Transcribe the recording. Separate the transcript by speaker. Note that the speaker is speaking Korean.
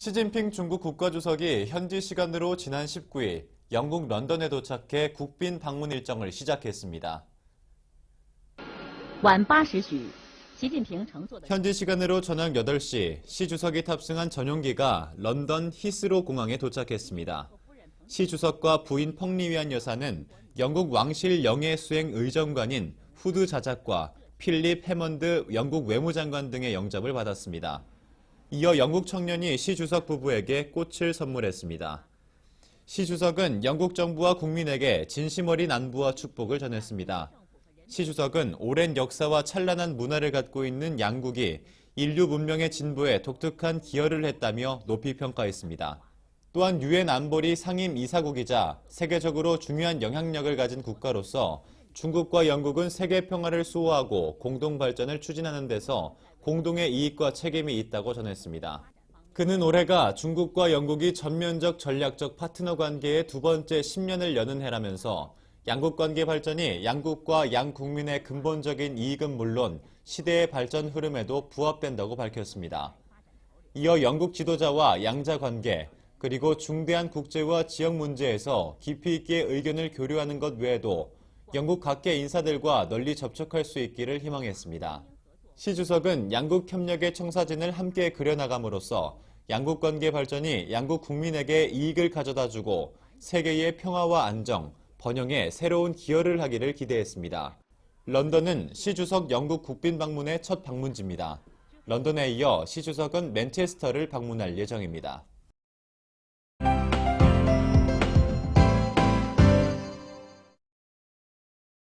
Speaker 1: 시진핑 중국 국가주석이 현지 시간으로 지난 19일 영국 런던에 도착해 국빈 방문 일정을 시작했습니다. 현지 시간으로 저녁 8시 시 주석이 탑승한 전용기가 런던 히스로 공항에 도착했습니다. 시 주석과 부인 펑리위안 여사는 영국 왕실 영예수행 의정관인 후드 자작과 필립 해먼드 영국 외무장관 등의 영접을 받았습니다. 이어 영국 청년이 시 주석 부부에게 꽃을 선물했습니다. 시 주석은 영국 정부와 국민에게 진심 어린 안부와 축복을 전했습니다. 시 주석은 오랜 역사와 찬란한 문화를 갖고 있는 양국이 인류 문명의 진보에 독특한 기여를 했다며 높이 평가했습니다. 또한 유엔 안보리 상임 이사국이자 세계적으로 중요한 영향력을 가진 국가로서 중국과 영국은 세계 평화를 수호하고 공동 발전을 추진하는 데서 공동의 이익과 책임이 있다고 전했습니다. 그는 올해가 중국과 영국이 전면적 전략적 파트너 관계의 두 번째 10년을 여는 해라면서 양국 관계 발전이 양국과 양 국민의 근본적인 이익은 물론 시대의 발전 흐름에도 부합된다고 밝혔습니다. 이어 영국 지도자와 양자 관계, 그리고 중대한 국제와 지역 문제에서 깊이 있게 의견을 교류하는 것 외에도 영국 각계 인사들과 널리 접촉할 수 있기를 희망했습니다. 시 주석은 양국 협력의 청사진을 함께 그려나감으로써 양국 관계 발전이 양국 국민에게 이익을 가져다 주고 세계의 평화와 안정, 번영에 새로운 기여를 하기를 기대했습니다. 런던은 시 주석 영국 국빈 방문의 첫 방문지입니다. 런던에 이어 시 주석은 맨체스터를 방문할 예정입니다.